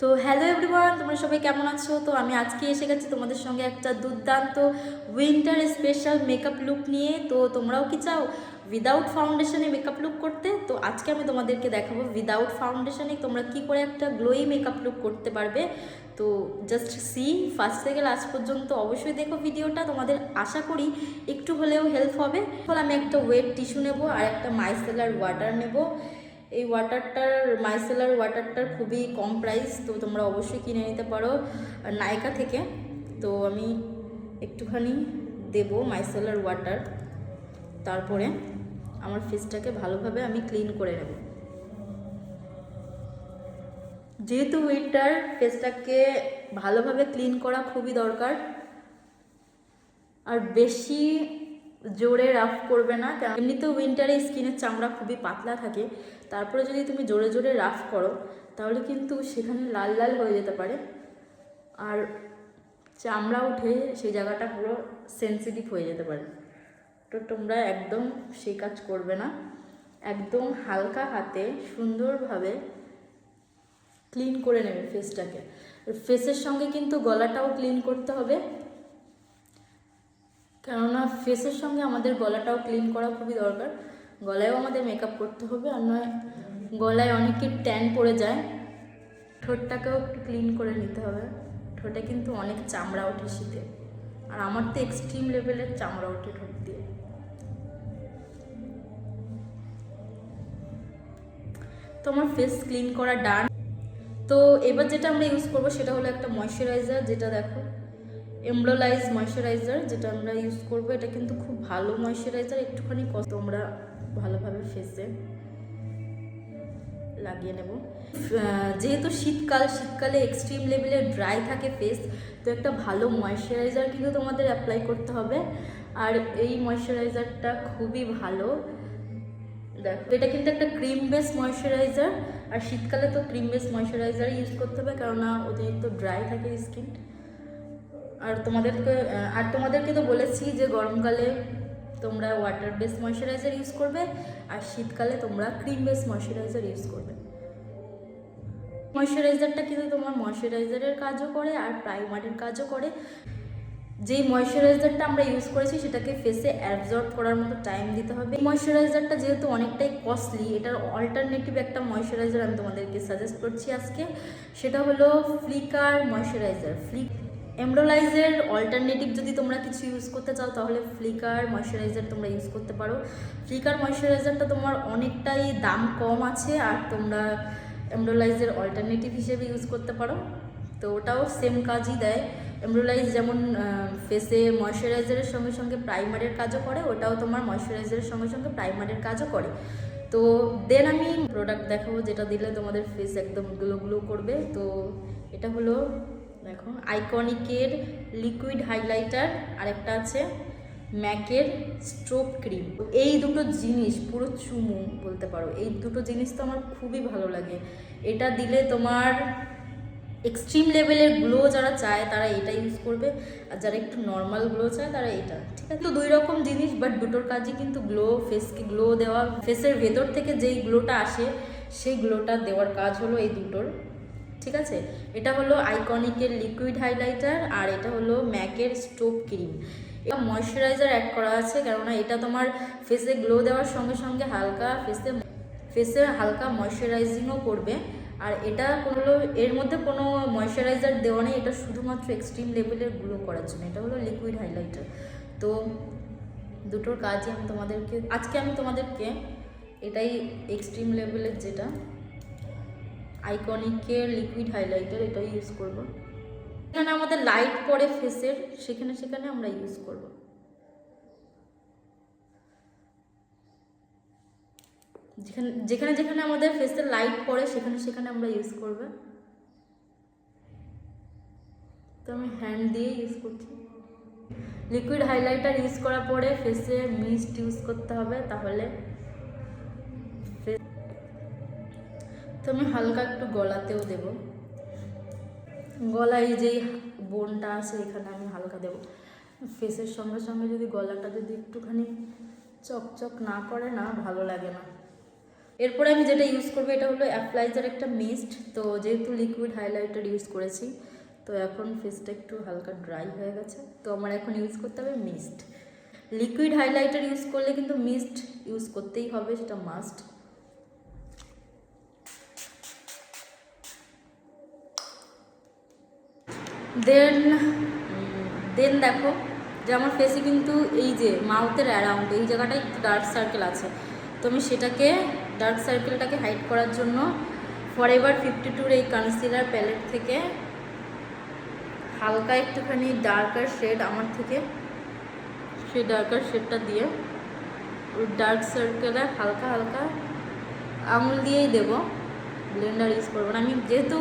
তো hello everyone তোমরা সবাই কেমন আছো? তো আমি আজকে এসে গেছি তোমাদের সঙ্গে একটা দুর্দান্ত উইন্টার স্পেশাল মেকআপ লুক নিয়ে। তো তোমরাও কি চাও? উইদাউট ফাউন্ডেশনে মেকআপ লুক করতে? তো আজকে আমি তোমাদেরকে দেখাবো উইদাউট ফাউন্ডেশনে তোমরা কি করে একটা গ্লোই মেকআপ লুক করতে পারবে। তো জাস্ট সি ফার্স্ট থেকে লাস্ট পর্যন্ত অবশ্যই দেখো ভিডিওটা তোমাদের আশা করি একটু হলেও হেল্প হবে। এখন আমি একটা ওয়েট টিস্যু নেব আর একটা মাইসেলার ওয়াটার নেব। এই ওয়াটারটার মাইসেলার ওয়াটারটার খুবই কম প্রাইস তো তোমরা অবশ্যই কিনে নিতে পারো। নায়িকা থেকে, তো আমি একটুখানি দেবো মাইসেলার ওয়াটার তারপরে আমার ফেসটাকে ভালোভাবে আমি ক্লিন করে নেব। যেহেতু উইন্টার ফেসটাকে ভালোভাবে ক্লিন করা খুবই দরকার। আর বেশি জোরে রাফ করবে না, কারণ এমনিতেও উইন্টারে স্কিনের চামড়া খুবই পাতলা থাকে, তারপরে যদি তুমি জোরে জোরে রাফ করো, তাহলে কিন্তু সেখানে লাল লাল হয়ে যেতে পারে। আর চামড়া উঠে সেই জায়গাটা পুরো সেন্সিটিভ হয়ে যেতে পারে। তো তোমরা একদম সেই কাজ করবে না। একদম হালকা হাতে সুন্দরভাবে ক্লিন করে নেবে ফেসটাকে ফেসের সঙ্গে কিন্তু গলাটাও ক্লিন করতে হবে। কেননা ফেসের সঙ্গে আমাদের গলাটাও ক্লিন করা খুবই দরকার। গলায়ও আমাদের মেকআপ করতে হবে আর নয়, গলায় অনেকের ট্যান পড়ে যায়। ঠোঁটটাকেও একটু ক্লিন করে নিতে হবে। ঠোঁটে কিন্তু অনেক চামড়া ওঠে শীতে। আর আমার তো এক্সট্রিম লেভেলের চামড়া ওঠে ঠোঁট দিয়ে। তো আমার ফেস ক্লিন করা ডান তো এবার যেটা আমরা ইউজ করব সেটা হলো একটা ময়শ্চারাইজার যেটা দেখো। এমব্রোলাইজ ময়শ্চারাইজার যেটা আমরা ইউজ করব, এটা কিন্তু খুব ভালো ময়শ্চারাইজার একটুখানি তোমরা ভালোভাবে ফেসে লাগিয়ে নেব। যেহেতু শীতকাল, শীতকালে এক্সট্রিম লেভেলে ড্রাই থাকে ফেস তো একটা ভালো ময়শ্চারাইজার কিন্তু তোমাদের অ্যাপ্লাই করতে হবে। আর এই ময়শ্চারাইজারটা খুবই ভালো। দেখো, এটা কিন্তু একটা ক্রিম বেস ময়শ্চারাইজার আর শীতকালে তো ক্রিম বেস ময়শ্চারাইজার ইউজ করতে হবে, কেননা অতিরিক্ত ড্রাই থাকে স্কিন আর তোমাদেরকে আর তোমাদেরকে তো বলেছি যে গরমকালে তোমরা ওয়াটার বেস ময়শ্চারাইজার ইউজ করবে আর শীতকালে তোমরা ক্রিম বেস ময়শ্চারাইজার ইউজ করবে। ময়শ্চারাইজারটা কিন্তু তোমার ময়শ্চারাইজারের কাজও করে আর প্রাইমারের কাজও করে। যেই ময়শ্চারাইজারটা আমরা ইউজ করেছি সেটাকে ফেসে অ্যাবজর্ব করার মতো টাইম দিতে হবে। এই ময়শ্চারাইজারটা যেহেতু অনেকটাই কস্টলি এটার অল্টারনেটিভ একটা ময়শ্চারাইজার আমি তোমাদেরকে সাজেস্ট করছি আজকে। সেটা হলো ফ্লিকার ময়শ্চারাইজার ফ্লিক এমব্রোলাইজের অল্টারনেটিভ যদি তোমরা কিছু ইউজ করতে চাও, তাহলে ফ্লিকার ময়শ্চারাইজার তোমরা ইউজ করতে পারো। ফ্লিকার ময়শ্চারাইজারটা তোমার অনেকটাই দাম কম আছে, আর তোমরা এমব্রোলাইজের অল্টারনেটিভ হিসেবে ইউজ করতে পারো। তো ওটাও সেম কাজই দেয়। এমব্রোলাইজ যেমন ফেসে ময়শ্চারাইজারের সঙ্গে সঙ্গে প্রাইমারের কাজও করে, ওটাও তোমার ময়শ্চারাইজারের সঙ্গে সঙ্গে প্রাইমারের কাজও করে। তো দেন আমি প্রোডাক্ট দেখাবো, যেটা দিলে তোমাদের ফেস একদম গ্লো গ্লো করবে। তো এটা হলো দেখো আইকনিকের লিকুইড হাইলাইটার আর একটা আছে, ম্যাকের স্ট্রোক ক্রিম এই দুটো জিনিস, পুরো চুমু বলতে পারো, এই দুটো জিনিস তো আমার খুবই ভালো লাগে। এটা দিলে তোমার এক্সট্রিম লেভেলের গ্লো যারা চায়, তারা এটা ইউজ করবে, আর যারা একটু নর্মাল গ্লো চায়, তারা এটা, ঠিক আছে? তো দুই রকম জিনিস বাট দুটোর কাজই কিন্তু গ্লো ফেসকে গ্লো দেওয়া ফেসের ভেতর থেকে যেই গ্লোটা আসে, সেই গ্লোটা দেওয়ার কাজ হলো এই দুটোর। ঠিক আছে? এটা হলো আইকনিকের লিকুইড হাইলাইটার আর এটা হলো ম্যাকের স্টোভ ক্রিম এটা ময়শ্চারাইজার অ্যাড করা আছে, কেননা এটা তোমার ফেসে গ্লো দেওয়ার সঙ্গে সঙ্গে হালকা ফেসে ফেসে হালকা ময়শ্চারাইজিংও করবে। আর এটা কোনো এর মধ্যে কোনো ময়শ্চারাইজার দেওয়া নেই, এটা শুধুমাত্র এক্সট্রিম লেভেলের গ্লো করার জন্য। এটা হলো লিকুইড হাইলাইটার তো দুটোর কাজই আমি তোমাদেরকে, আজকে আমি তোমাদেরকে এটাই এক্সট্রিম লেভেলের যেটা আইকনিকের লিকুইড হাইলাইটার এটা ইউজ করব। এখানে আমাদের লাইট পড়ে ফেসের সেখানে সেখানে আমরা ইউজ করব। যেখানে যেখানে যেখানে আমাদের ফেসের লাইট পড়ে, সেখানে সেখানে আমরা ইউজ করব। তো আমি হ্যান্ড দিয়ে ইউজ করছি। লিকুইড হাইলাইটার ইউজ করার পরে ফেসে মিস্ট ইউজ করতে হবে, তাহলে তো আমি হালকা একটু গলাতেও দেব। গলায় যেই বোনটা আছে এখানে আমি হালকা দেব। ফেসের সঙ্গে সঙ্গে যদি গলাটা যদি একটুখানি চকচক না করে না, ভালো লাগে না। এরপরে আমি যেটা ইউজ করব, এটা হলো অ্যাপ্লাইজার একটা মিস্ট তো যেহেতু লিকুইড হাইলাইটার ইউজ করেছি, তো এখন ফেসটা একটু হালকা ড্রাই হয়ে গেছে। তো আমার এখন ইউজ করতে হবে মিস্ট লিকুইড হাইলাইটার ইউজ করলে কিন্তু মিস্ট ইউজ করতেই হবে, সেটা মাস্ট দেন দেন দেখো যে আমার ফেসে কিন্তু এই যে মাউথের অ্যারাউন্ড এই জায়গাটায় একটু ডার্ক সার্কেল আছে। তো আমি সেটাকে ডার্ক সার্কেলটাকে হাইড করার জন্য ফর এভার ফিফটি টুর এই কনসিলার প্যালেট থেকে হালকা একটুখানি ডার্কার শেড আমার থেকে সেই ডার্কার শেডটা দিয়ে ওই ডার্ক সার্কেলে হালকা হালকা আঙুল দিয়েই দেবো। ব্লেন্ডার ইউজ করব না। আমি যেহেতু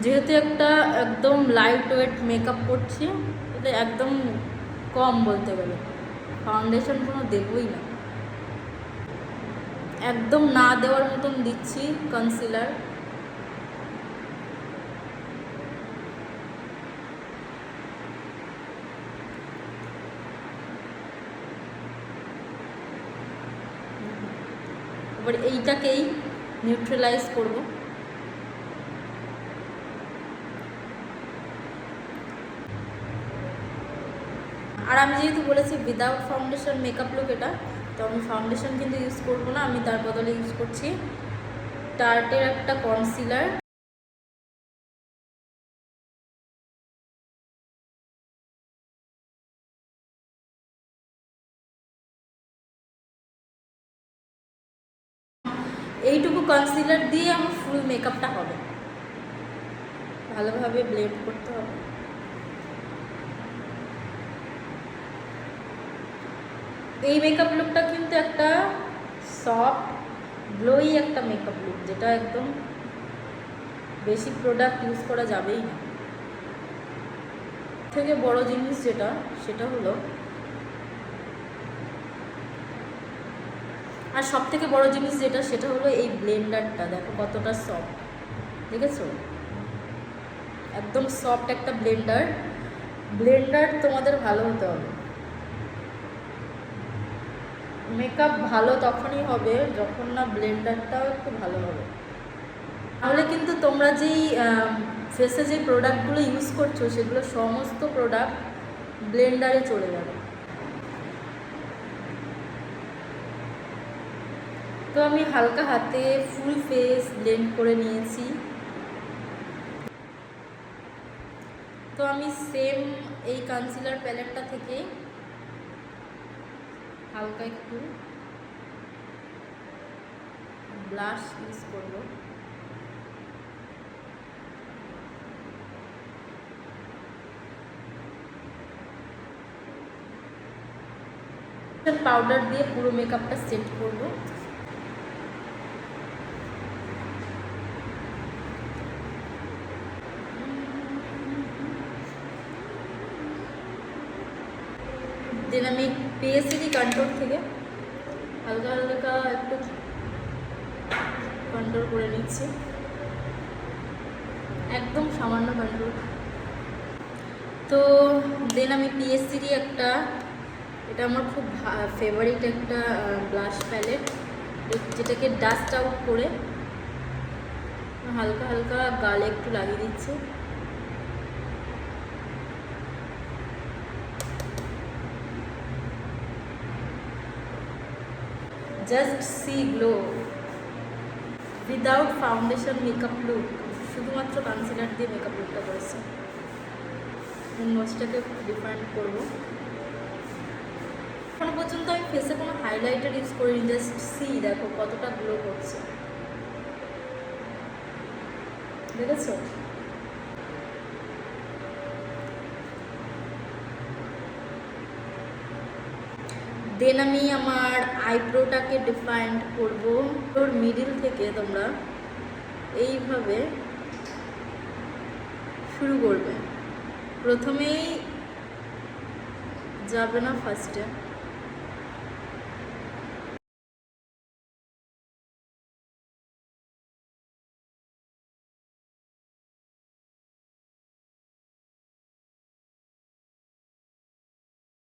যেহেতু একটা একদম লাইট ওয়েট মেকআপ করছি, এটা একদম কম বলতে গেলে। ফাউন্ডেশন কোনো দেবই না। একদম না দেওয়ার মতন দিচ্ছি কনসিলার এবার এইটাকেই নিউট্রালাইজ করব। আর আমি যেহেতু বলেছি উইদাউট ফাউন্ডেশন মেকআপ লুক এটা, তো আমি ফাউন্ডেশন কিন্তু ইউজ করব না, আমি তার বদলে ইউজ করছি টার্টের একটা কনসিলার এইটুকু কনসিলার দিয়ে আমার ফুল মেকআপটা হবে। ভালোভাবে ব্লেড করতে হবে। এই মেকআপ লুকটা কিন্তু একটা সফট গ্লোই একটা মেকআপ লুক যেটা একদম বেশি প্রোডাক্ট ইউজ করা যাবেই না। থেকে বড় জিনিস যেটা, সেটা হলো আর সব থেকে বড় জিনিস যেটা, সেটা হলো এই ব্লেন্ডারটা দেখো কতটা সফট দেখেছ? একদম সফট একটা ব্লেন্ডার ব্লেন্ডার তোমাদের ভালো হতে হবে। মেকআপ ভালো তখনই হবে যখন না ব্লেন্ডারটাও একটু ভালো হবে। তাহলে কিন্তু তোমরা যেই ফেসে যে প্রোডাক্টগুলো ইউজ করছ, সেগুলো সমস্ত প্রোডাক্ট ব্লেন্ডারে চলে যাবে। তো আমি হালকা হাতে ফুল ফেস ব্লেন্ড করে নিয়েছি। তো আমি সেম এই কনসিলার প্যালেটটা থেকে হালকা একটু ব্লাশ ইউজ করব। পাউডার দিয়ে পুরো মেকআপটা সেট করব। দেন আমি পেয়েছি কন্ট্রোল থেকে? হালকা হালকা একটু কন্ট্রোল করে নিচ্ছি। একদম সামান্য কন্ট্রোল তো দেন আমি পিএসসিরই একটা, এটা আমার খুব ফেভারিট একটা ব্লাশ প্যালেট যেটাকে ডাস্ট আউট করে হালকা হালকা গালে একটু লাগিয়ে দিচ্ছে। Just see glow without foundation makeup look শুধুমাত্র কনসিলার দিয়ে মেকআপ লুকটা করেছে। নোজটাকে ডিফারেন্ট করব। এখনও পর্যন্ত আমি ফেসে কোনো হাইলাইটার ইউজ করিনি জাস্ট সি দেখো কতটা গ্লো করছে। দেখেছ? দেন আমি আমার আইব্রোটাকে ডিফাইন্ড করব। ওর মিডিল থেকে তোমরা এইভাবে শুরু করবে। প্রথমেই যাবে না ফার্স্টে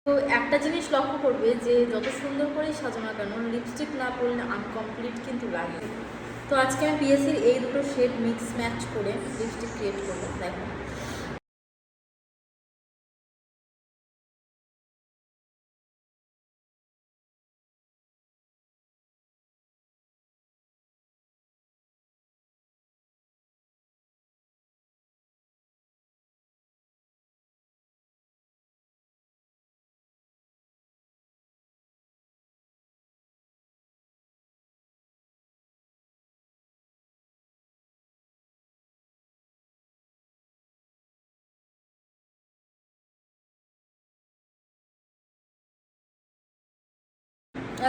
তো একটা জিনিস লক্ষ্য করবে যে যত সুন্দর করেই সাজানো কেন লিপস্টিক না পরলে আনকমপ্লিট কিন্তু লাগে। তো আজকে আমি পিএসসির এই দুটো শেড মিক্স ম্যাচ করে লিপস্টিক ক্রিয়েট করব দেখো।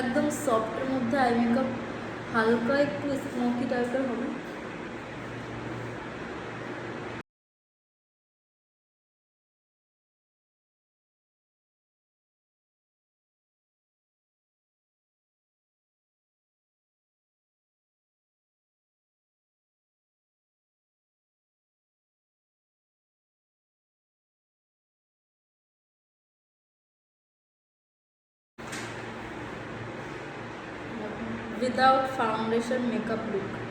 একদম সফটের মধ্যে আই মেকআপ হালকা একটু স্মোকি টাইপের হবে। Without foundation makeup look